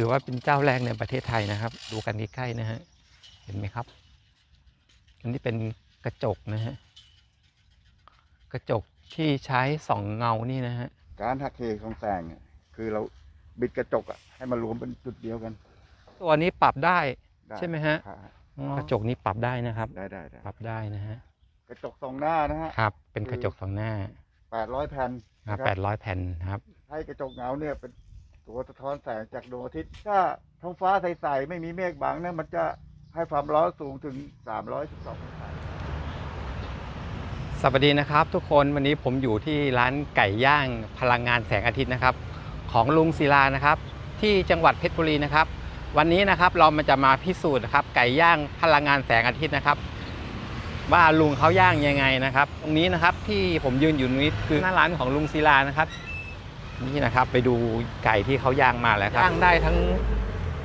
นนี้ถือว่าเป็นเจ้าแรกในประเทศไทยนะครับ ดูกันใกล้ๆนะฮะเห็นไหมครับ อันนี้เป็นกระจกนะฮะกระจกที่ใช้ส่องเงานี่นะฮะการหักเหของแสงเนี่ยคือเราบิดกระจกอะให้มารวมเป็นจุดเดียวกันตัวนี้ปรับได้ด้ใช่ไหมฮะครับอ๋อกระจกนี้ปรับได้นะครับ ได้ได้ได้ปรับได้นะฮะกระจกสองหน้านะฮะครับ เป็นกระจกสองหน้าแปดร้อยแผ่นครับนะแปดร้อยแผ่นครับ ให้กระจกเงาเนี่ยเป็น ตัวสะท้อนแสงจากดวงอาทิตย์ ถ้าท้องฟ้าใสๆไม่มีเมฆบังนี่ยมันจะให้ความร้อนสูงถึงสามร้อยสิบสององศาสวัสดีนะครับ ทุกคนวันนี้ผมอยู่ที่ร้านไก่ย่างพลังงานแสงอาทิตย์นะครับ ของลุงศิลานะครับ ที่จังหวัดเพชรบุรีนะครับ วันนี้นะครับเรามันจะมาพิสูจน์นะครับ ไก่ย่างพลังงานแสงอาทิตย์นะครับ ว่าลุงเขาย่างยังไงนะครับ ตรงนี้นะครับที่ผมยืนอยู่นี้คือหน้าร้านของลุงศิลานะครับ นี่นะครับ ไปดูไก่ที่เขาย่างมาแล้วครับย่างได้ทั้ง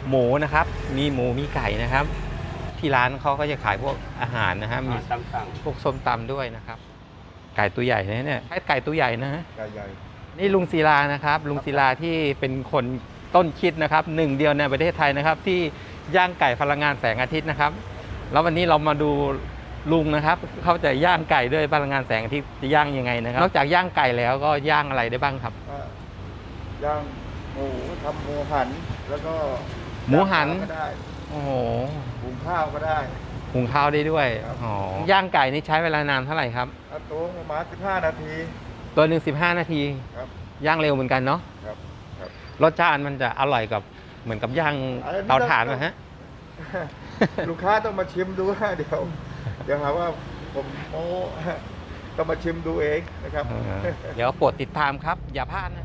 หมูนะครับ มีหมูมีไก่นะครับ ที่ร้านเขาก็จะขายพวกอาหารนะฮะมีต่างพวกส้มตำด้วยนะครับ ไก่ตัวใหญ่นะเนี่ยไก่ตัวใหญ่นะฮะใหญ่นี่ลุงศิลานะครับ ลุงศิลาที่เป็นคนต้นคิดนะครับหนึ่งเดียวในประเทศไทยนะครับ ที่ย่างไก่พลังงานแสงอาทิตย์นะครับ แล้ววันนี้เรามาดูลุงนะครับเขาจะย่างไก่ด้วยพลังงานแสงอาทิตย์จะย่างยังไงนะครับ นอกจากย่างไก่แล้วก็ย่างอะไรได้บ้างครับๆก็ ย่างหมูทำหมูหัน แล้วก็หมูหันก็ได้โอ้โหหุงข้าวก็ได้ หุงข้าวได้ด้วยครับ อ๋อย่างไก่นี่ใช้เวลานานเท่าไหร่ครับ เอาตัวประมาณสิบห้านาที ตัวหนึ่งสิบห้านาทีครับ ย่างเร็วเหมือนกันเนาะครับครับรสชาติมันจะอร่อยกับเหมือนกับย่างอันนี้ เตาถ่านต้องนะฮะ ลูกค้าต้องมาชิมดูนะเดี๋ยวเดี๋ยวหาว่าผมโม้ต้องมาชิมดูเองนะครับ เออเดี๋ยวโปรดติดตามครับ อย่าพลาดนะ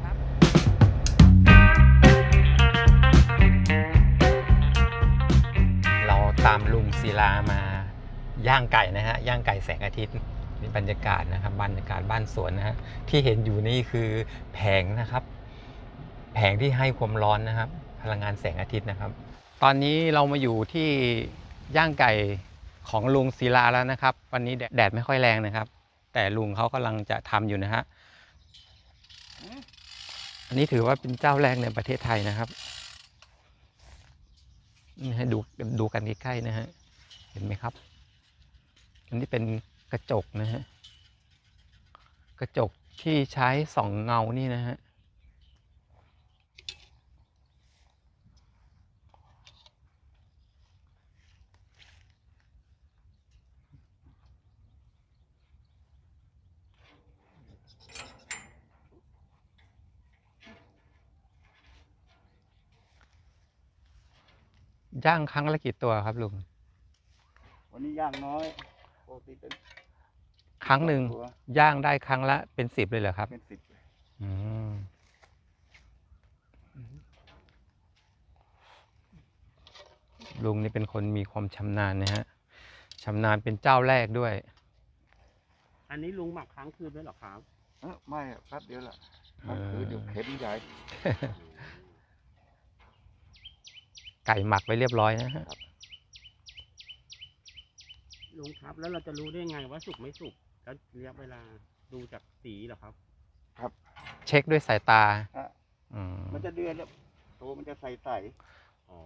ตามลุงศิลามาย่างไก่นะฮะย่างไก่แสงอาทิตย์นี่บรรยากาศนะครับบรรยากาศบ้านสวนนะฮะที่เห็นอยู่นี่คือแผงนะครับ แผงที่ให้ความร้อนนะครับ พลังงานแสงอาทิตย์นะครับ ตอนนี้เรามาอยู่ที่ย่างไก่ของลุงศิลาแล้วนะครับ วันนี้แดดไม่ค่อยแรงนะครับ แต่ลุงเขากำลังจะทำอยู่นะฮะอันนี้ถือว่าเป็นเจ้าแรกในประเทศไทยนะครับ นี่ให้ดูดูกันใกล้ๆนะฮะ เห็นไหมครับ อันนี้เป็นกระจกนะฮะ กระจกที่ใช้ส่องเงานี่นะฮะ ย่างครั้งละกี่ตัวครับลุง วันนี้ย่างน้อยปกติเป็นครั้งหนึ่งตัวย่างได้ครั้งละเป็นสิบเลยเหรอครับ เป็นสิบอืมลุงนี่เป็นคนมีความชำนาญนะฮะชำนาญเป็นเจ้าแรกด้วยๆอันนี้ลุงหมักค้างคืนด้วยเหรอครับ เอ้อไม่อะแป๊บเดียวละเอมันอคือเดี๋ยวเข็มใหญ่ ไก่หมักไว้เรียบร้อยนะฮะลุงครับ แล้วเราจะรู้ได้ไงว่าสุกไม่สุกแล้วระยะเวลาดูจากสีเหรอครับเช็คด้วยสายตาฮะอืมมันจะเดือนแล้วตัวมันจะใสใสอ๋อ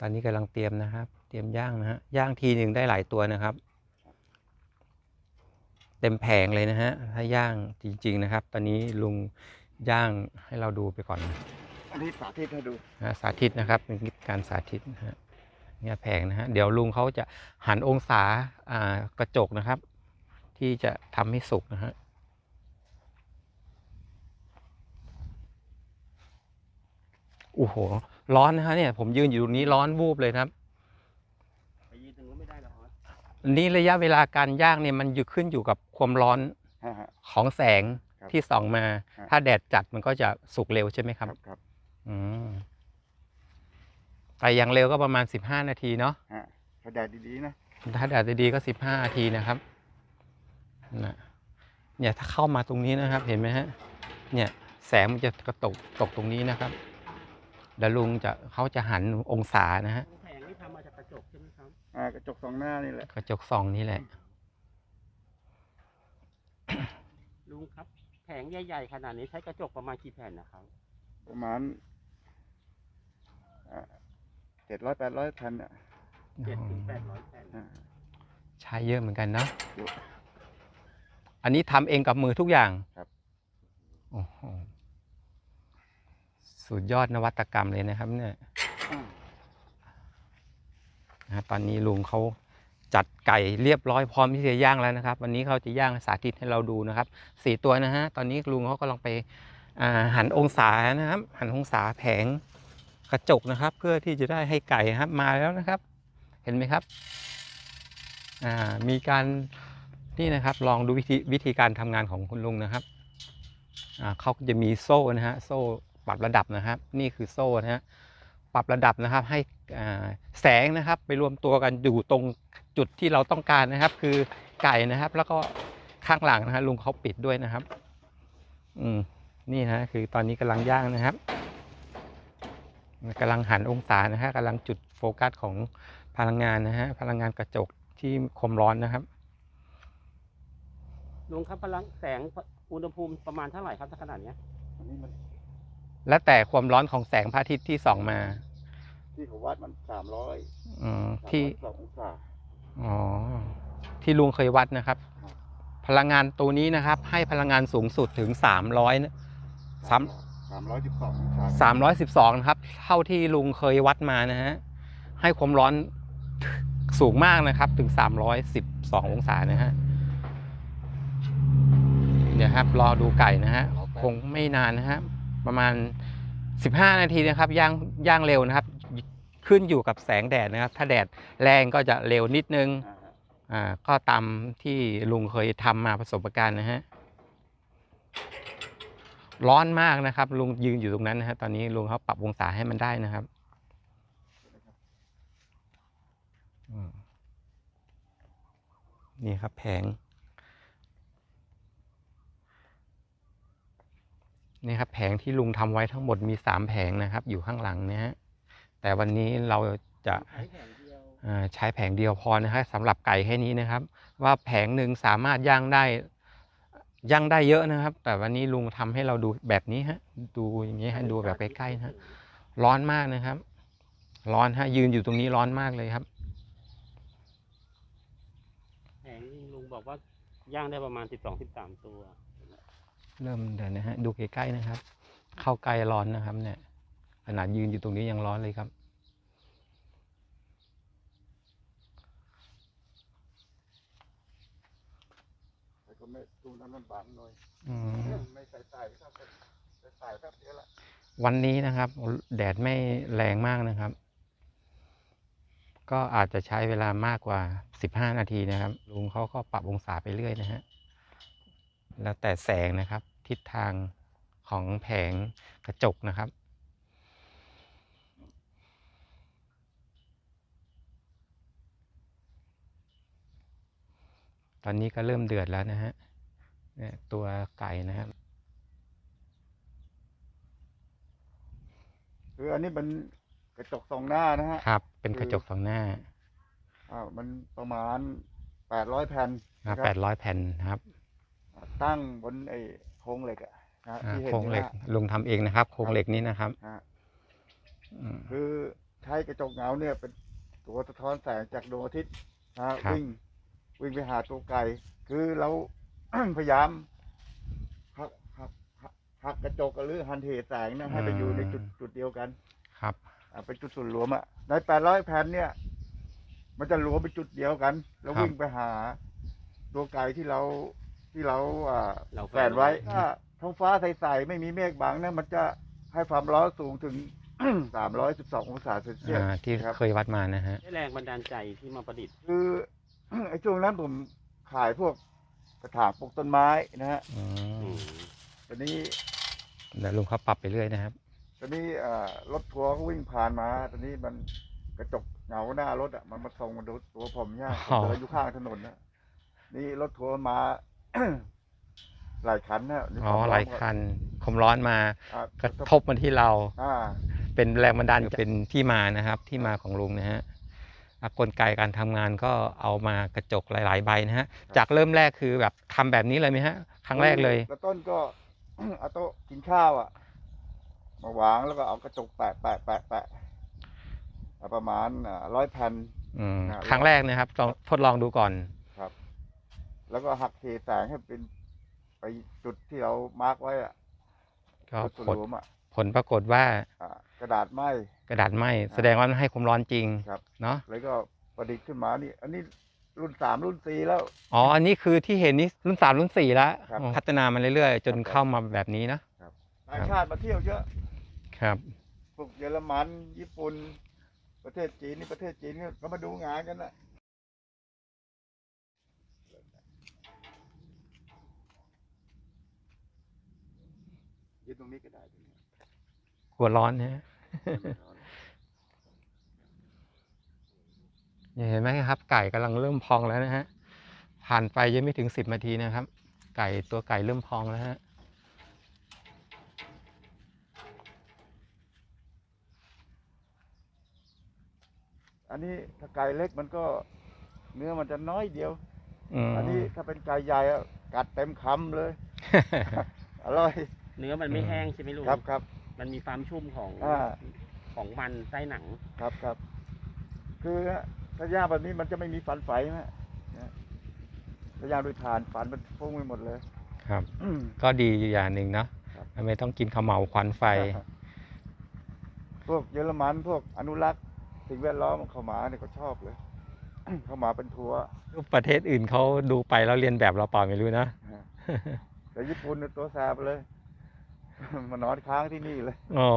ตอนนี้กำลังเตรียมนะครับ เตรียมย่างนะฮะย่างทีหนึ่งได้หลายตัวนะครับ เต็มแผงเลยนะฮะ ถ้าย่างจริง ๆ นะครับ ตอนนี้ลุงย่างให้เราดูไปก่อนอันนี้สาธิตให้ดูนะสาธิตนะครับเป็นการสาธิตนะฮะเนี่ยแผงนะฮะเดี๋ยวลุงเขาจะหันองศาอ่ากระจกนะครับ ที่จะทำให้สุกนะฮะโอ้โหร้อนนะฮะเนี่ยผมยืนอยู่ตรงนี้ร้อนวูบเลยนะครับ ไปยืนตรงนู้นไม่ได้เหรอออส อันนี้ระยะเวลาการย่างเนี่ยมันอยู่ขึ้นอยู่กับความร้อนฮะฮะ ของแสงครับที่ส่องมา ครับ ถ้าแดดจัดมันก็จะสุกเร็วใช่ไหมคครัรับบครับอืมแต่อย่างเร็วก็ประมาณ 15 นาทีเนาะ ฮะถ้าแดดดีๆนะถ้าแดดดีๆก็15นาทีนะครับนะเนี่ยถ้าเข้ามาตรงนี้นะครับ เห็นไหมฮะ เนี่ยแสงมันจะกระตกตกตรงนี้นะครับเดี๋ยวลุงจะเขาจะหันองศานะฮะ อ่ากระจกสองหน้านี่แหละ กระจกส่องนี่แหละ ลุงครับ แผงใหญ่ๆขนาดนี้ใช้กระจกประมาณกี่แผ่นนะครับ ประมาณเจ็ดร้อยแปดร้อยพันอะเจ็ดถึงแปดร้อยแผ่นอ่าใช้เยอะเหมือนกันเนาะ เยอะ อันนี้ทำเองกับมือทุกอย่างครับ โอ้โหสุดยอดนวัตกรรมเลยนะครับ เนี่ย นะตอนนี้ลุงเขาจัดไก่เรียบร้อยพร้อมที่จะย่างแล้วนะครับ วันนี้เขาจะย่างสาธิตให้เราดูนะครับสี่ตัวนะฮะตอนนี้ลุงเขากำลังไปหันองศานะครับ หันองศาแผงกระจกนะครับ เพื่อที่จะได้ให้ไก่ครับมาแล้วนะครับ เห็นไหมครับมีการนี่นะครับลองดูวิธีวิธีการทำงานของคุณลุงนะครับเขาจะมีโซ่นะฮะโซ่ปรับระดับนะครับ นี่คือโซ่นะฮะ ปรับระดับนะครับ ให้แสงนะครับ ไปรวมตัวกันอยู่ตรงจุดที่เราต้องการนะครับ คือไก่นะครับ แล้วก็ข้างหลังนะฮะลุงเขาปิดด้วยนะครับ อืมนี่นะคือตอนนี้กำลังย่างนะครับกำลังหันองศานะฮะกำลังจุดโฟกัสของพลังงานนะฮะพลังงานกระจกที่คมร้อนนะครับลุงครับพลังแสงอุณหภูมิประมาณเท่าไหร่ครับถ้าขนาดเนี้ยอันนี้มัน และแต่ความร้อนของแสงพระอาทิตย์ที่ส่องมา ที่เขาวัดมันสามร้อยอืมที่สององศาอ๋อที่ลุงเคยวัดนะครับครับพลังงานตัวนี้นะครับ ให้พลังงานสูงสุดถึง300นะสามสามร้อยสิบสององศาสามร้อยสิบสองนะครับ เท่าที่ลุงเคยวัดมานะฮะให้ความร้อนสูงมากนะครับ ถึง312องศานะฮะเดี๋ยวครับ รอดูไก่นะฮะคงไม่นานนะฮะ ประมาณ 15 นาทีนะครับย่างย่างเร็วนะครับ ขึ้นอยู่กับแสงแดดนะครับ ถ้าแดดแรงก็จะเร็วนิดนึงอ่าฮะอ่าก็ตามที่ลุงเคยทำมาประสบการณ์นะฮะร้อนมากนะครับ ลุงยืนอยู่ตรงนั้นนะฮะตอนนี้ลุงเขาปรับองศาให้มันได้นะครับอืมนี่ครับแผง นี่ครับแผงที่ลุงทำไว้ทั้งหมดมีสามแผงนะครับ อยู่ข้างหลังนะฮะแต่วันนี้เราจะใช้แผงเดียวอ่าใช้แผงเดียวพอนะครับสำหรับไก่แค่นี้นะครับ ว่าแผงหนึ่งสามารถย่างได้ย่างได้เยอะนะครับ แต่วันนี้ลุงทำให้เราดูแบบนี้ฮะดูอย่างนี้ฮะดูแบบใกล้ๆนะฮะร้อนมากนะครับ ร้อนฮะยืนอยู่ตรงนี้ร้อนมากเลยครับแผงนี่ลุงบอกว่าย่างได้ประมาณสิบสองสิบสามตัว เริ่มเดี๋ยวนะฮะดูใกล้ๆนะครับ เข้าใกล้ร้อนนะครับ เนี่ยขนาดยืนอยู่ตรงนี้ยังร้อนเลยครับ แต่ก็ไม่ตูนั้นมันบังหน่อยอืม ไม่ใส่ใส่ครับใส่ใส่แป๊บเดียวละวันนี้นะครับ แดดไม่แรงมากนะครับ ก็อาจจะใช้เวลามากกว่า 15 นาทีนะครับ ลุงเขาก็ปรับองศาไปเรื่อยนะฮะ แล้วแต่แสงนะครับ ทิศทางของแผงกระจกนะครับ ตอนนี้ก็เริ่มเดือดแล้วนะฮะเนี่ยตัวไก่นะครับคืออันนี้มันกระจกสองหน้านะฮะครับ เป็นกระจกสองหน้าอ่ามันประมาณแปดร้อยแผ่นนะนะคแปรับดร้อยแผ่นนะครับอ่า ตั้งบนไอ้โครงเหล็กอะนะฮะอ่าที่เห็นโครงเหล็กนี่ยลุงทำเองนะครับ โครงเหล็กนี้นะครับฮะ อืม คือใช้กระจกเงาเนี่ยเป็นตัวสะท้อนแสงจากดวงอาทิตย์นะฮะครับ วิ่งวิ่งไปหาตัวไก่คือเรา พยายามหักหักหักหักกระจกหรือหันเหแสงเนะให้ไปอยู่ในจุดจุดเดียวกัน ครับ อ่าเป็นจุดส่วนรวมอะในแปดร้อยแผ่นเนี่ย มันจะรวมเป็นจุดเดียวกัน แล้วครับ วิ่งไปหา ตัวไก่ที่เรา ที่เราอ่าเราแฝนไว้ถ้าท้องฟ้าใสๆไม่มีเมฆบังนะมันจะให้ความร้อนสูงถึงสามร้อยสิบสององศาเซลเซียสอ่าที่ครับ เคยวัดมานะฮะ ได้แรงบันดาลใจที่มาประดิษฐ์ คือ ไอ้ช่วงนั้นผมขายพวกกระถางปลูกต้นไม้นะฮะอืมตอนนี้เดี๋ยวลุงเขาปรับไปเรื่อยนะครับ ตอนนี้อ่ารถทัวร์ก็วิ่งผ่านมา ตอนนี้มันกระจกเงาหน้ารถอะมันมาส่องมาดูตัวผมเนี่ยผมอ๋อ เดินอยู่ข้างถนนนะนี่รถทัวร์มา หลายคันนะนี่อ๋อผมหลายคันความร้อนมาอ่กระทบมาที่เราอ่าเป็นแรงบันดาลเป็นที่มานะครับ ที่มาของลุงนะฮะอะกลไกการทำงานก็เอามากระจกหลาย ๆ ใบนะฮะ จากเริ่มแรกคือแบบทำแบบนี้เลยไหมฮะ ครั้งแรกเลยแล้วต้นก็เอาโต๊ะกินข้าวอะ มาวางแล้วก็เอากระจกแปะแปะแปะแปะเอาประมาณร้อยแผ่นอืมครับครั้งแรกนะครับลองทดลองดูก่อนครับ แล้วก็หักเทแสงให้เป็นไปจุดที่เรามาร์กไว้อะก็จุดผลรวมอะผลปรากฏว่าอ่ากระดาษไหม กระดาษไหมแสดงว่ามันให้ความร้อนจริงครับ เนาะแล้วก็ประดิษฐ์ขึ้นมานี่ อันนี้รุ่นสามรุ่นสี่แล้ว อ๋ออันนี้คือที่เห็นนี่รุ่นสามรุ่นสี่แล้วครับพัฒนามาเรื่อยๆ จนครับ เข้ามาแบบนี้เนาะต่างชาติมาเที่ยวเยอะครับ พวกเยอรมัน ญี่ปุ่น ประเทศจีนนี่ประเทศจีนเนี่ยเขามาดูงานกันนะ ยืนตรงนี้ก็ได้ตรงนี้กลัวร้อนนะฮะเนี่ยเห็นไหมครับ ไก่กำลังเริ่มพองแล้วนะฮะ ผ่านไปยังไม่ถึงสิบนาทีนะครับ ไก่ตัวไก่เริ่มพองแล้วฮะอันนี้ถ้าไก่เล็กมันก็เนื้อมันจะน้อยเดียวอืมอันนี้ถ้าเป็นไก่ใหญ่อะกัดเต็มคำเลย อร่อย เนื้อมันไม่อืมแห้งใช่ไหมลุงครับครับ มันมีความชุ่มของอ่า ของมันไส้หนัง ครับครับ คือถ้าย่างแบบนี้มันจะไม่มีฟันไฟนะนะถ้าย่างด้วยถ่านฟันมันฟุ้งไปหมดเลย ครับ ก็ดีอยู่อย่างหนึ่งเนาะครับไม่ต้องกินข้าวเหมาควันไฟ พวกเยอรมันพวกอนุรักษ์สิ่งแวดล้อมเขามาเนี่ยเขาชอบเลย เขามาเป็นทัวร์ประเทศอื่นเขาดูไปแล้วเรียนแบบเราเปล่าไม่รู้นะฮะแต่ญี่ปุ่นเนี่ยตัวแสบเลย มานอนค้างที่นี่เลยอ๋อ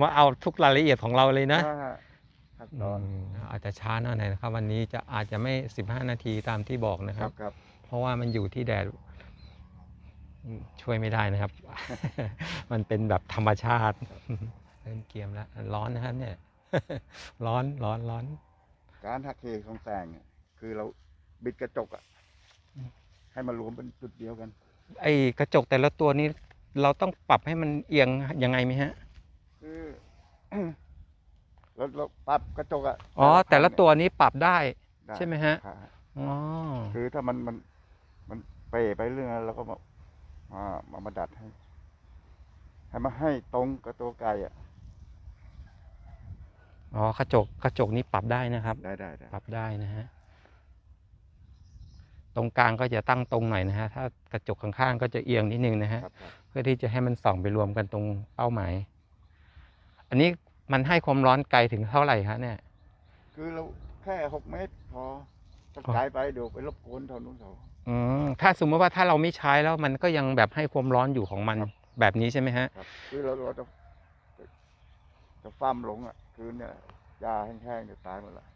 มาเอาทุกรายละเอียดของเราเลยนะอ่าขั้นตอนอืมอาจจะช้าหน่อยนะครับ วันนี้จะอาจจะไม่ 15 นาทีตามที่บอกนะคครัรับ บครับ เพราะว่ามันอยู่ที่แดดอืมช่วยไม่ได้นะครับ มันเป็นแบบธรรมชาติ เริ่มเกรียมแล้ว ร้อนนะครับเนี่ย ร้อนร้อนร้อนการหักเหของแสงเนี่ยคือเราบิดกระจกอะให้มารวมเป็นจุดเดียวกัน ไอ้กระจกแต่ละตัวนี้ เราต้องปรับให้มันเอียงยังไงไหมฮะ คือเราเราปรับกระจกอะอ๋อ แต่ละครั้งตัวนี้ปรับได้เนี่ยใช่ไหมฮะ ครับอ๋อ คือถ้ามันมันมันเป๋ไปเรื่องนั้นเราก็มามามามาดัดให้ ให้มาให้ตรงกับตัวไก่อะอ๋อกระจกกระจกนี้ปรับได้นะครับ ได้ได้ได้ปรับได้นะฮะ ตรงกลางก็จะตั้งตรงหน่อยนะฮะ ถ้ากระจกข้างๆก็จะเอียงนิดนึงนะฮะครับครับเพื่อที่จะให้มันส่องไปรวมกันตรงเป้าหมาย อันนี้มันให้ความร้อนไกลถึงเท่าไหร่คะเนี่ย คือเราแค่หกเมตรพอถ้าอ๋อไกลไปเดี๋ยวไปรบกวนเท่านู้นเขาอืมถ้าสมมติว่าถ้าเราไม่ใช้แล้วมันก็ยังแบบให้ความร้อนอยู่ของมันครับแบบนี้ใช่ไหมฮะครับคือเราเราจะจะฟ้ามลงอะ คือเนี่ยยาแห้งๆเดี๋ยวตายหมดละ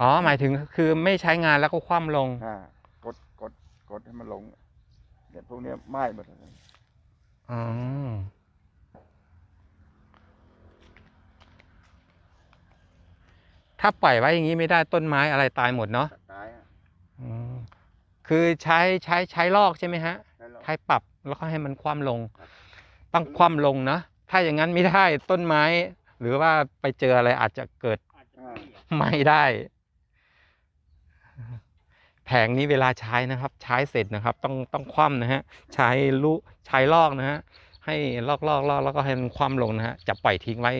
อ๋อหมายถึงคือไม่ใช้งานแล้วก็คว่ำลง อ่ากดกดกดให้มันลงเนี่ยพวกเนี้ยไหม้หมดเลยอ๋อ ถ้าปล่อยไว้อย่างนี้ไม่ได้ต้นไม้อะไรตายหมดเนาะตายอะอืมคือใช้ใช้ใช้ลอกใช่ไหมฮะใช่หรอให้ปรับแล้วก็ให้มันคว่ำลง ครับ ต้องคว่ำลงนะถ้าอย่างนั้นไม่ได้ต้นไม้ หรือว่าไปเจออะไรอาจจะเกิดอาจจะไม่อะไหม่ได้ แผงนี้เวลาใช้นะครับ ใช้เสร็จนะครับต้องต้องคว่ำนะฮะใช้ลูใช้ลอกนะฮะให้ลอกลอกลอกแล้วก็ให้มันคว่ำลงนะฮะจะปล่อยทิ้งไว้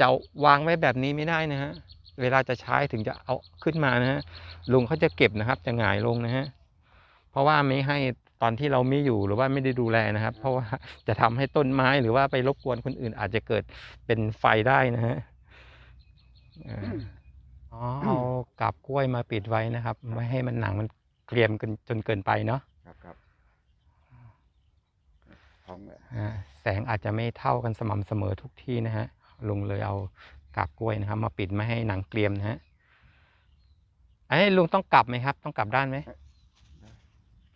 จะวางไว้แบบนี้ไม่ได้นะฮะเวลาจะใช้ถึงจะเอาขึ้นมานะฮะลุงเขาจะเก็บนะครับ จะหงายลงนะฮะเพราะว่าไม่ให้ตอนที่เราไม่อยู่หรือว่าไม่ได้ดูแลนะครับ เพราะว่าจะทำให้ต้นไม้หรือว่าไปรบกวนคนอื่นอาจจะเกิดเป็นไฟได้นะฮะ อ่าอ๋อเอากับกล้วยมาปิดไว้นะครับ ไม่ให้มันหนังมันเกรียมกันจนเกินไปเนาะครับครับท้องเนี่ยอ่าแสงอาจจะไม่เท่ากันสม่ำเสมอทุกที่นะฮะลุงเลยเอากาบกล้วยนะครับ มาปิดไม่ให้หนังเกรียมนะฮะไอ้ยลุงต้องกลับไหมครับ ต้องกลับด้านไหม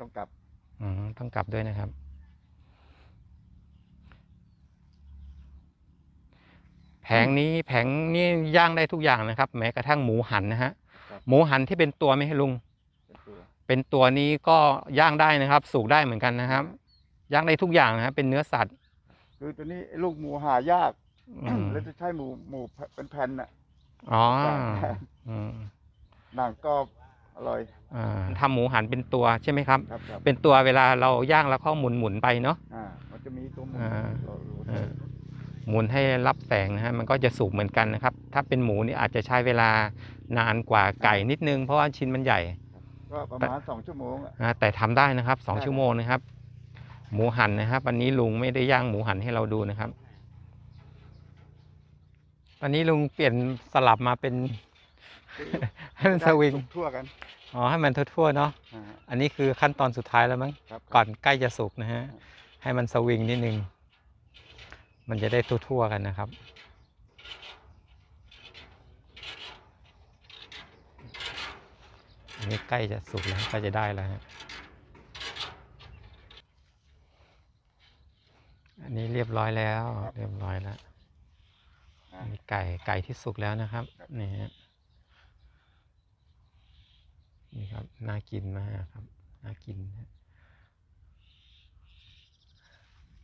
ต้องกลับ อืมต้องกลับด้วยนะครับ แผ งนี้แผงนี้ย่างได้ทุกอย่างนะครับ แม้กระทั่งหมูหันนะฮะครับหมูหันที่เป็นตัวไหมให้ลุงเป็นตัวเป็นตัวนี้ก็ย่างได้นะครับ สูกได้เหมือนกันนะครับ ย่างได้ทุกอย่างนะครับเป็นเนื้อสัตว์ คือตัวนี้ไอ้ลูกหมูหายากอืมแล้วจะใช้หมูหมูเป็นแผ่นน่ะอ๋อใช่อืมหนังกรอบอร่อยอ่าทำหมูหันเป็นตัวใช่ไหมครับครับครับ เป็นตัวเวลาเราย่างแล้วก็หมุนหมุนๆไปเนาะอ่ามันจะมีตัวหมูอ่าเรารู้อ่า หมุนให้รับแสงนะฮะมันก็จะสุกเหมือนกันนะครับ ถ้าเป็นหมูนี่อาจจะใช้เวลานานกว่าไก่นิดนึง เพราะว่าชิ้นมันใหญ่ก็ประมาณสองชั่วโมงอะนะแต่ทำได้นะครับสองได้ชั่วโมงนะครับ หมูหันนะครับวันนี้ลุงไม่ได้ย่างหมูหันให้เราดูนะครับวันนี้ลุงเปลี่ยนสลับมาเป็น ให้มันสวิงทั่วกันอ๋อให้มันทั่วๆเนาะอ่าฮะอันนี้คือขั้นตอนสุดท้ายแล้วมั้ง ครับ ก่อนใกล้จะสุกนะฮะ ให้มันสวิงนิดนึง มันจะได้ทั่วๆกันนะครับ อันนี้ใกล้จะสุกแล้วใกล้จะได้แล้วฮะอันนี้เรียบร้อยแล้ว เรียบร้อยแล้วอ่าอันนี้ไก่ไก่ที่สุกแล้วนะครับครับนี่ฮะนี่ครับน่ากินมากครับน่ากินฮะ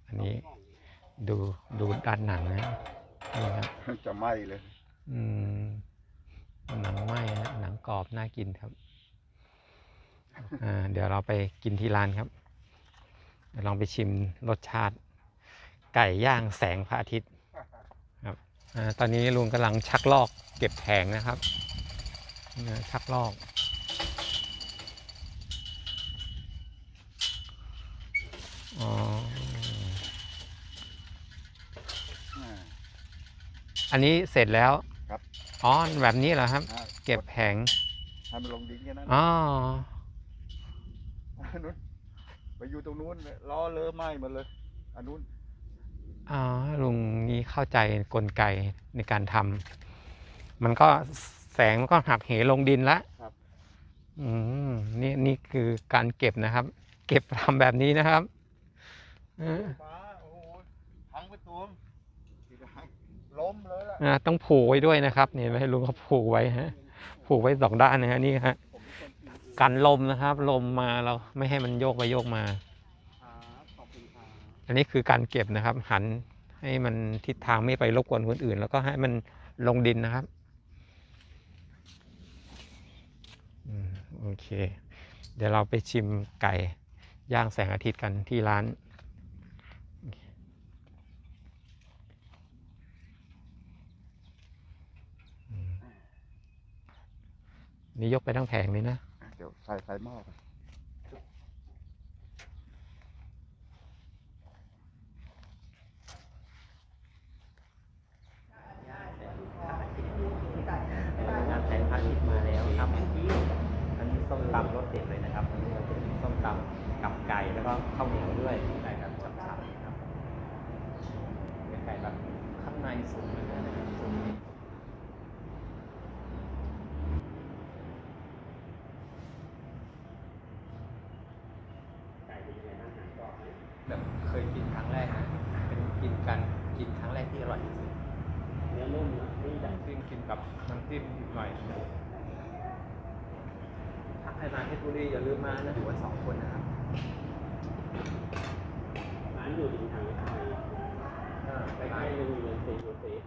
อันนี้ ดูดูด้านหนังนะนี่ครับจะไหม้เลย อืมหนังไหม้ฮะหนังกรอบน่ากินครับอ่าเดี๋ยวเราไปกินที่ร้านครับเดี๋ยวลองไปชิมรสชาติ ไก่ย่างแสงพระอาทิตย์ครับอ่าตอนนี้ลุงกำลังชักลอกเก็บแผงนะครับเนี่ยชักลอก อ๋อ อ่า อันนี้เสร็จแล้วครับ อ๋อแบบนี้เหรอครับ อ่าเก็บแผงให้มันลงดินแค่นั้นอ๋ออันนู้นไปอยู่ตรงนู้นล้อเลอะไหม้หมดเลยอันนู้นอ๋อลุงนี่เข้าใจกลไกในการทำมันก็แสงมันก็หักเหลงดินละครับ อืมนี่นี่คือการเก็บนะครับ เก็บทำแบบนี้นะครับเออ ฟ้าโอ้โหพังไปตัวมล้มเลยล่ะ อ่าต้องผูกไว้ด้วยนะครับนี่เห็นไหมลุงเขาผูกไว้ฮะผูกไว้สองด้านนะฮะนี่ฮะกันลมนะครับ ลมมาเราไม่ให้มันโยกไปโยกมาครับขอบคุณครับอันนี้คือการเก็บนะครับ หันให้มันทิศทางไม่ไปรบกวนคนอื่น แล้วก็ให้มันลงดินนะครับอืมโอเค เดี๋ยวเราไปชิมไก่ย่างแสงอาทิตย์กันที่ร้าน นี่ยกไปทั้งแผงเลยนะ เดี๋ยวใส่ใส่หม้อไป งานแสงพระอาทิตย์มาแล้วครับอันนี้ส้มตำรสเด็ดเลยนะครับอันนี้เราจะมีส้มตำกับไก่แล้วก็ข้าวเหนียวด้วยไก่แบบฉ่ำๆนะครับเป็นไก่แบบข้างในสุกเลยนะครับสุกนี่ ไก่เป็นยังไงบ้างหนังกรอบไหม แบบเคย กินครั้งแรกนะเป็นกินกันกินครั้งแรกที่อร่อยที่สุดเนื้อนุ่มนะนี่แบบจิ้มกินกับน้ำจิ้มอีกหน่อยถ้าใครมาเพชรบุรีอย่าลืมมานะถือว่าสองคนนะครับร้านอยู่ริมทางรถไฟอ่าใกล้ๆโรงเรียนเซนโยเซฟ